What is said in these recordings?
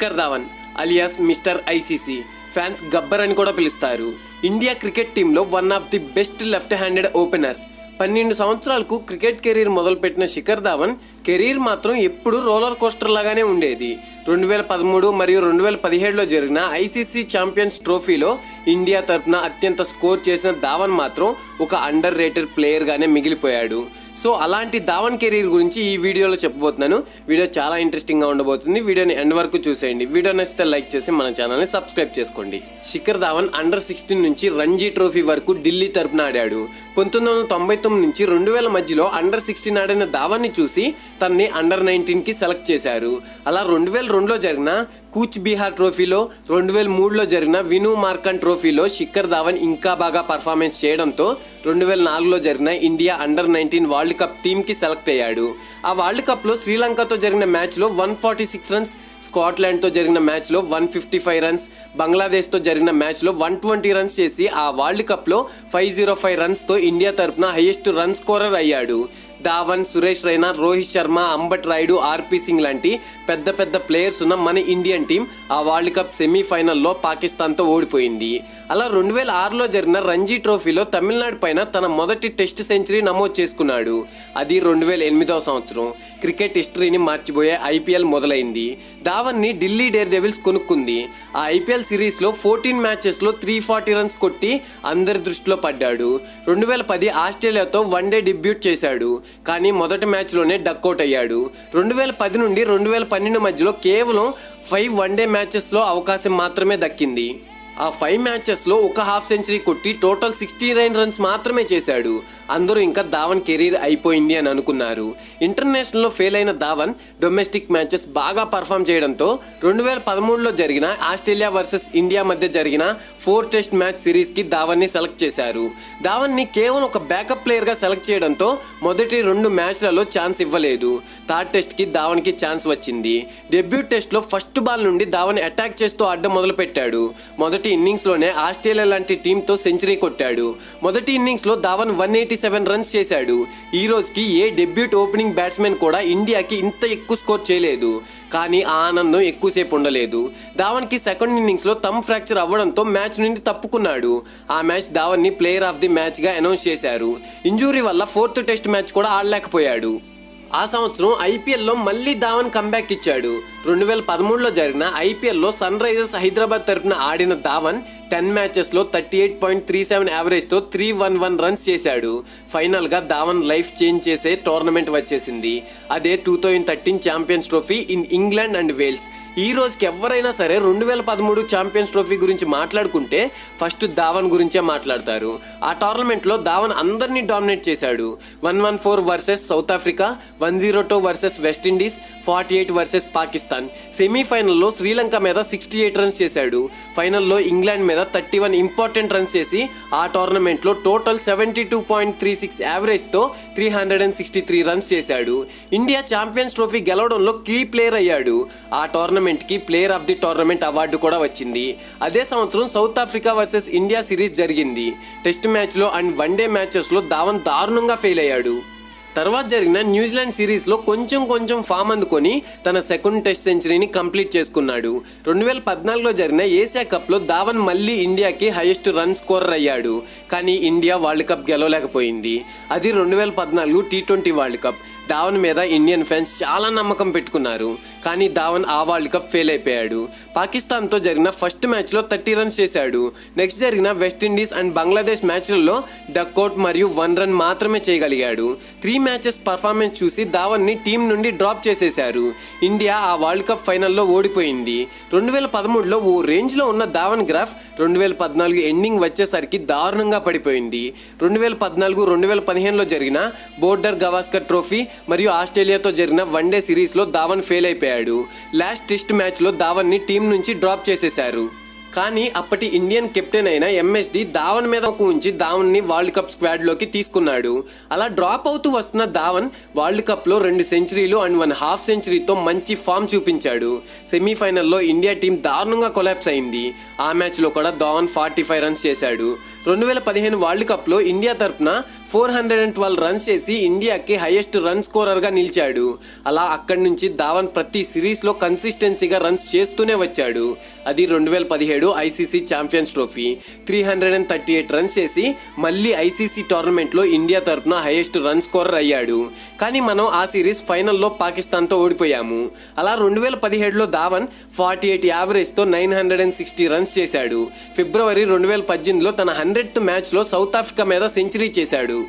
Shikhar Dhawan alias mister ICC. Fans Gabbar అని కూడా పిలుస్తారు. ఇండియా క్రికెట్ టీంలో one of the best left handed opener. పన్నెండు సంవత్సరాలకు క్రికెట్ కెరీర్ మొదలుపెట్టిన శిఖర్ ధావన్ కెరీర్ మాత్రం ఎప్పుడు రోలర్ కోస్టర్ లాగానే ఉండేది. రెండు వేల పదమూడు మరియు రెండు వేల పదిహేడులో జరిగిన ఐసీసీ ఛాంపియన్స్ ట్రోఫీలో ఇండియా తరపున అత్యంత స్కోర్ చేసిన ధావన్ మాత్రం ఒక అండర్ రేటెడ్ ప్లేయర్గానే మిగిలిపోయాడు. సో అలాంటి ధావన్ కెరీర్ గురించి ఈ వీడియోలో చెప్పబోతున్నాను. వీడియో చాలా ఇంట్రెస్టింగ్గా ఉండబోతుంది. వీడియోని ఎండ్ వరకు చూసేయండి. వీడియో నచ్చితే లైక్ చేసి మన ఛానల్ని సబ్స్క్రైబ్ చేసుకోండి. శిఖర్ ధావన్ అండర్ సిక్స్టీన్ నుంచి రంజీ ట్రోఫీ వరకు ఢిల్లీ తరపున ఆడాడు. పంతొమ్మిది వందల తొంభై తొమ్మిది నుంచి రెండు వేల మధ్యలో అండర్ సిక్స్టీన్ ఆడిన ధావన్ని చూసి తన్ని అండర్ నైన్టీన్కి సెలెక్ట్ చేశారు. అలా రెండు వేల రెండులో జరిగిన కూచ్ బీహార్ ట్రోఫీలో రెండు వేల మూడులో జరిగిన విను మార్కన్ ట్రోఫీలో శిఖర్ ధావన్ ఇంకా బాగా పర్ఫార్మెన్స్ చేయడంతో రెండు వేల నాలుగులో జరిగిన India under nineteen world cup టీంకి సెలెక్ట్ అయ్యాడు. ఆ వరల్డ్ కప్లో శ్రీలంకతో జరిగిన మ్యాచ్లో వన్ ఫార్టీ సిక్స్ రన్స్ స్కాట్లాండ్తో జరిగిన మ్యాచ్లో వన్ ఫిఫ్టీ ఫైవ్ రన్స్ బంగ్లాదేశ్తో జరిగిన మ్యాచ్లో వన్ ట్వంటీ రన్స్ చేసి ఆ వరల్డ్ కప్లో ఫైవ్ జీరో ఫైవ్ రన్స్తో ఇండియా తరపున హైయెస్ట్ రన్ స్కోరర్ అయ్యాడు. ధావన్ సురేష్ రైనా రోహిత్ శర్మ అంబట్ రాయుడు ఆర్పి సింగ్ లాంటి పెద్ద పెద్ద ప్లేయర్స్ ఉన్న మన ఇండియన్ టీం ఆ వరల్డ్ కప్ సెమీఫైనల్లో పాకిస్తాన్తో ఓడిపోయింది. అలా రెండు వేల ఆరులో జరిగిన రంజీ ట్రోఫీలో తమిళనాడు పైన తన మొదటి టెస్ట్ సెంచరీ నమోదు చేసుకున్నాడు. అది రెండు వేల ఎనిమిదవ సంవత్సరం. క్రికెట్ హిస్టరీని మార్చిపోయే ఐపీఎల్ మొదలైంది. ధావన్ని ఢిల్లీ డేర్ డెవిల్స్ కొనుక్కుంది. ఆ ఐపీఎల్ సిరీస్లో ఫోర్టీన్ మ్యాచెస్లో త్రీ ఫార్టీ రన్స్ కొట్టి అందరి దృష్టిలో పడ్డాడు. రెండు వేల పది ఆస్ట్రేలియాతో వన్ డే డిబ్యూట్ చేశాడు. కానీ మొదటి మ్యాచ్లోనే డక్అవుట్ అయ్యాడు. రెండు వేల పది నుండి రెండు వేల పన్నెండు మధ్యలో కేవలం ఫైవ్ వన్డే మ్యాచెస్లో అవకాశం మాత్రమే దక్కింది. ఆ ఫైవ్ మ్యాచెస్లో ఒక హాఫ్ సెంచరీ కొట్టి టోటల్ సిక్స్టీ నైన్ రన్స్ మాత్రమే చేశాడు. అందరూ ఇంకా ధావన్ కెరీర్ అయిపోయింది అని అనుకున్నారు. ఇంటర్నేషనల్లో ఫెయిల్ అయిన ధావన్ డొమెస్టిక్ మ్యాచెస్ బాగా పర్ఫామ్ చేయడంతో రెండు వేల పదమూడులో జరిగిన ఆస్ట్రేలియా వర్సెస్ ఇండియా మధ్య జరిగిన ఫోర్ టెస్ట్ మ్యాచ్ సిరీస్కి ధావన్ని సెలెక్ట్ చేశారు. ధావన్ని కేవలం ఒక బ్యాకప్ ప్లేయర్గా సెలెక్ట్ చేయడంతో మొదటి రెండు మ్యాచ్లలో ఛాన్స్ ఇవ్వలేదు. థర్డ్ టెస్ట్కి ధావన్కి ఛాన్స్ వచ్చింది. డెబ్యూ టెస్ట్లో ఫస్ట్ బాల్ నుండి ధావన్ అటాక్ చేస్తూ ఆడడం మొదలుపెట్టాడు. మొదటి ఇన్నింగ్స్లోనే ఆస్ట్రేలియా లాంటి టీంతో సెంచరీ కొట్టాడు. మొదటి ఇన్నింగ్స్లో Dhawan one eighty seven runs చేశాడు. ఈ రోజుకి ఏ డెబ్యూట్ ఓపెనింగ్ బ్యాట్స్మెన్ కూడా ఇండియాకి ఇంత ఎక్కువ స్కోర్ చేయలేదు. కానీ ఆ ఆనందం ఎక్కువసేపు ఉండలేదు. ధావన్కి సెకండ్ ఇన్నింగ్స్లో తమ్ ఫ్రాక్చర్ అవ్వడంతో మ్యాచ్ నుండి తప్పుకున్నాడు. ఆ మ్యాచ్ ధావన్ని ప్లేయర్ ఆఫ్ ది మ్యాచ్గా అనౌన్స్ చేశారు. ఇంజూరీ వల్ల ఫోర్త్ టెస్ట్ మ్యాచ్ కూడా ఆడలేకపోయాడు. ఆ సంవత్సరం ఐపీఎల్లో మళ్ళీ ధావన్ కంబ్యాక్ ఇచ్చాడు. రెండు వేల పదమూడులో జరిగిన ఐపీఎల్లో సన్ రైజర్స్ హైదరాబాద్ తరపున ఆడిన Dhawan ten మ్యాచెస్లో thirty eight point three seven యావరేజ్తో three one one runs చేశాడు. ఫైనల్గా ధావన్ లైఫ్ చేంజ్ చేసే టోర్నమెంట్ వచ్చేసింది. అదే two thousand thirteen champions trophy in England and Wales. ఈ రోజుకి ఎవరైనా సరే రెండు వేల పదమూడు ఛాంపియన్స్ ట్రోఫీ గురించి మాట్లాడుకుంటే ఫస్ట్ ధావన్ గురించే మాట్లాడతారు. ఆ టోర్నమెంట్లో ధావన్ అందరినీ డామినేట్ చేశాడు. One one four versus South Africa one zero two versus West Indies forty eight versus Pakistan. సెమీఫైనల్లో శ్రీలంక మీద సిక్స్టీ ఎయిట్ రన్స్ చేశాడు. ఫైనల్లో ఇంగ్లాండ్ మీద థర్టీ వన్ ఇంపార్టెంట్ రన్స్ చేసి ఆ టోర్నమెంట్లో total seventy two point three six యావరేజ్తో three hundred and sixty three runs చేశాడు. India champions trophy గెలవడంలో కీ ప్లేయర్ అయ్యాడు. ఆ tournament టోర్నమెంట్కి player of the tournament award కూడా వచ్చింది. అదే సంవత్సరం South Africa versus India series జరిగింది. టెస్ట్ మ్యాచ్లో అండ్ వన్డే మ్యాచెస్లో ధావన్ దారుణంగా ఫెయిల్ అయ్యాడు. తర్వాత జరిగిన న్యూజిలాండ్ సిరీస్లో కొంచెం కొంచెం ఫామ్ అందుకొని తన సెకండ్ టెస్ట్ సెంచరీని కంప్లీట్ చేసుకున్నాడు. రెండు వేల పద్నాలుగులో జరిగిన ఏషియా కప్లో ధావన్ మళ్ళీ ఇండియాకి హైయెస్ట్ రన్ స్కోరర్ అయ్యాడు. కానీ ఇండియా వరల్డ్ కప్ గెలవలేకపోయింది. అది రెండు వేల పద్నాలుగు T twenty world cup. Dhawan మీద ఇండియన్ ఫ్యాన్స్ చాలా నమ్మకం పెట్టుకున్నారు. కానీ ధావన్ ఆ వరల్డ్ కప్ ఫెయిల్ అయిపోయాడు. పాకిస్తాన్తో జరిగిన ఫస్ట్ మ్యాచ్లో థర్టీ రన్స్ చేశాడు. నెక్స్ట్ జరిగిన వెస్టిండీస్ అండ్ బంగ్లాదేశ్ మ్యాచ్లలో డక్అవుట్ మరియు వన్ రన్ మాత్రమే చేయగలిగాడు. త్రీ మ్యాచెస్ పర్ఫార్మెన్స్ చూసి ధావన్ని టీం నుండి డ్రాప్ చేసేశారు. ఇండియా ఆ వరల్డ్ కప్ ఫైనల్లో ఓడిపోయింది. రెండు వేల పదమూడులో ఓ రేంజ్లో ఉన్న ధావన్ గ్రాఫ్ రెండు వేల పద్నాలుగు ఎండింగ్ వచ్చేసరికి దారుణంగా పడిపోయింది. రెండు వేల పద్నాలుగు రెండు వేల పదిహేనులో జరిగిన బోర్డర్ గవాస్కర్ ట్రోఫీ మరియు ఆస్ట్రేలియాతో జరిగిన వన్డే సిరీస్లో ధావన్ ఫెయిల్ అయిపోయాడు. లాస్ట్ టెస్ట్ మ్యాచ్లో ధావన్ని టీం నుంచి డ్రాప్ చేసేశారు. కానీ అప్పటి ఇండియన్ కెప్టెన్ అయిన ఎంఎస్డి ధావన్ మీద ఉంచి ధావన్ని వరల్డ్ కప్ స్క్వాడ్లోకి తీసుకున్నాడు. అలా డ్రాప్ అవుతూ వస్తున్న ధావన్ వరల్డ్ కప్లో రెండు సెంచరీలు అండ్ వన్ హాఫ్ సెంచరీతో మంచి ఫామ్ చూపించాడు. సెమీఫైనల్లో ఇండియా టీం దారుణంగా కొలాప్స్ అయింది. ఆ మ్యాచ్లో కూడా ధావన్ ఫార్టీ ఫైవ్ రన్స్ చేశాడు. రెండు వేల పదిహేను వరల్డ్ కప్లో ఇండియా తరపున four hundred and twelve runs చేసి ఇండియాకి హైయెస్ట్ రన్ స్కోరర్గా నిలిచాడు. అలా అక్కడి నుంచి ధావన్ ప్రతి సిరీస్లో కన్సిస్టెన్సీగా రన్స్ చేస్తూనే వచ్చాడు. అది రెండు వేల పదిహేడు ICC champions trophy. Three hundred and thirty eight runs చేసి మళ్ళీ ఐసీసీ టోర్నమెంట్లో ఇండియా తరపున హైయెస్ట్ రన్ స్కోరర్ అయ్యాడు. కానీ మనం ఆ సిరీస్ ఫైనల్లో పాకిస్తాన్తో ఓడిపోయాము. అలా రెండు వేల పదిహేడులో Dhawan forty eight యావరేజ్తో nine hundred and sixty runs చేశాడు. ఫిబ్రవరి రెండు వేల పద్దెనిమిదిలో తన హండ్రెడ్ మ్యాచ్లో సౌత్ ఆఫ్రికా మీద సెంచరీ చేశాడు.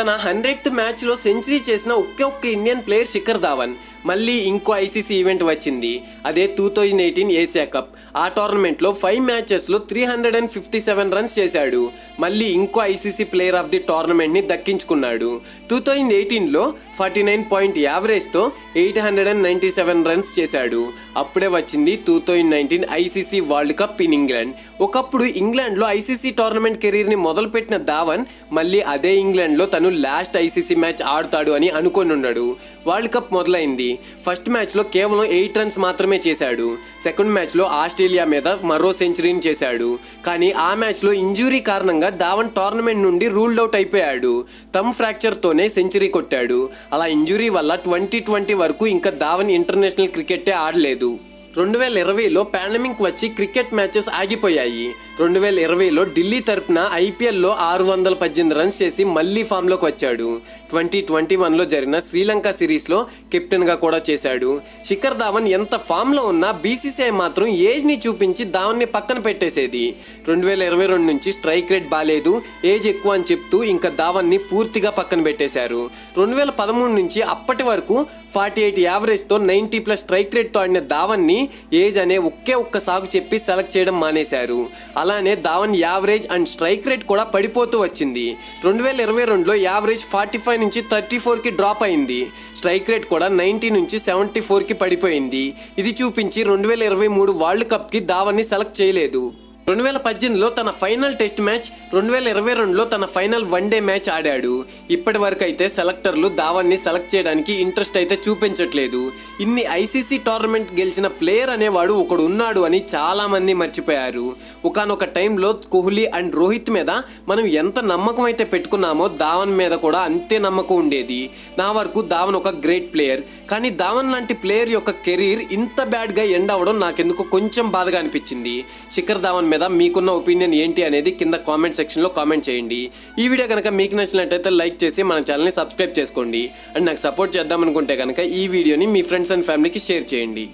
తన హండ్రెడ్ మ్యాచ్లో సెంచరీ చేసిన ఒకే ఒక్క ఇండియన్ ప్లేయర్ శిఖర్ ధావన్. మళ్ళీ ఇంకో ఐసీసీ ఈవెంట్ వచ్చింది. అదే two thousand eighteen Asia cup ఆ టోర్నమెంట్లో five మ్యాచెస్లో three hundred and fifty seven runs చేశాడు. మళ్ళీ ఇంకో ఐసీసీ ప్లేయర్ ఆఫ్ ది టోర్నమెంట్ని దక్కించుకున్నాడు. టూ థౌజండ్ ఎయిటీన్లో forty nine point యావరేజ్తో eight hundred and ninety seven runs చేశాడు. అప్పుడే వచ్చింది two thousand nineteen ICC world cup in England ఒకప్పుడు ఇంగ్లాండ్లో ఐసీసీ టోర్నమెంట్ కెరీర్ని మొదలుపెట్టిన ధావన్ మళ్ళీ అదే ఇంగ్లాండ్లో తను లాస్ట్ ఐసీసీ మ్యాచ్ ఆడుతాడు అని అనుకొని ఉన్నాడు. వరల్డ్ కప్ మొదలైంది. ఫస్ట్ మ్యాచ్లో కేవలం ఎయిట్ రన్స్ మాత్రమే చేశాడు. సెకండ్ మ్యాచ్లో ఆస్ట్రేలియా మీద మరో సెంచరీని చేశాడు. కానీ ఆ మ్యాచ్లో ఇంజురీ కారణంగా ధావన్ టోర్నమెంట్ నుండి రూల్డ్ అవుట్ అయిపోయాడు. తమ్ ఫ్రాక్చర్తోనే సెంచరీ కొట్టాడు. అలా ఇంజురీ వల్ల ట్వంటీ ట్వంటీ వరకు ఇంకా ధావన్ ఇంటర్నేషనల్ క్రికెట్టే ఆడలేదు. రెండు వేల ఇరవైలో పాండమిక్ వచ్చి క్రికెట్ మ్యాచెస్ ఆగిపోయాయి. రెండు వేల ఇరవైలో ఢిల్లీ తరపున ఐపీఎల్లో ఆరు వందల పద్దెనిమిది రన్స్ చేసి మళ్ళీ ఫామ్లోకి వచ్చాడు. ట్వంటీ ట్వంటీ వన్లో జరిగిన శ్రీలంక సిరీస్లో కెప్టెన్గా కూడా చేశాడు. శిఖర్ ధావన్ ఎంత ఫామ్లో ఉన్నా బీసీసీఐ మాత్రం ఏజ్ని చూపించి ధావన్ని పక్కన పెట్టేసేది. రెండు వేల ఇరవై రెండు నుంచి స్ట్రైక్ రేట్ బాగాలేదు ఏజ్ ఎక్కువ అని చెప్తూ ఇంకా ధావన్ని పూర్తిగా పక్కన పెట్టేశారు. రెండు వేల పదమూడు నుంచి అప్పటి వరకు ఫార్టీ ఎయిట్ యావరేజ్తో నైంటీ ప్లస్ స్ట్రైక్ రేట్తో ఆడిన ధావన్ని ఏజ్ అనే ఒకే ఒక్క సాగు చెప్పి సెలెక్ట్ చేయడం మానేశారు. అలానే Dhawan average and strike rate కూడా పడిపోతూ వచ్చింది. రెండు వేల ఇరవై రెండులో యావరేజ్ ఫార్టీ ఫైవ్ నుంచి థర్టీ ఫోర్కి డ్రాప్ అయింది. స్ట్రైక్ రేట్ కూడా నైంటీ నుంచి సెవెంటీ ఫోర్కి పడిపోయింది. ఇది చూపించి రెండు వేల ఇరవై మూడు వరల్డ్ కప్కి ధావన్ని సెలెక్ట్ చేయలేదు. రెండు వేల పద్దెనిమిదిలో తన ఫైనల్ టెస్ట్ మ్యాచ్ రెండు వేల ఇరవై రెండులో తన ఫైనల్ వన్ డే మ్యాచ్ ఆడాడు. ఇప్పటి వరకు అయితే సెలెక్టర్లు ధావన్ని సెలెక్ట్ చేయడానికి ఇంట్రెస్ట్ అయితే చూపించట్లేదు. ఇన్ని ఐసీసీ టోర్నమెంట్ గెలిచిన ప్లేయర్ అనేవాడు ఒకడు ఉన్నాడు అని చాలామంది మర్చిపోయారు. ఒకనొక టైంలో కోహ్లీ అండ్ రోహిత్ మీద మనం ఎంత నమ్మకం అయితే పెట్టుకున్నామో ధావన్ మీద కూడా అంతే నమ్మకం ఉండేది. నా వరకు ధావన్ ఒక గ్రేట్ ప్లేయర్. కానీ ధావన్ లాంటి ప్లేయర్ యొక్క కెరీర్ ఇంత బ్యాడ్గా ఎండ్ అవ్వడం నాకెందుకు కొంచెం బాధగా అనిపించింది. శిఖర్ ధావన్ మీద మీకున్న ఒపీనియన్ ఏంటి అనేది కింద కామెంట్ సెక్షన్లో కామెంట్ చేయండి. ఈ వీడియో కనుక మీకు నచ్చినట్టయితే లైక్ చేసి మన ఛానల్ని సబ్స్క్రైబ్ చేసుకోండి. అండ్ నాకు సపోర్ట్ చేద్దాం అనుకుంటే కనుక ఈ వీడియోని మీ ఫ్రెండ్స్ అండ్ ఫ్యామిలీకి షేర్ చేయండి.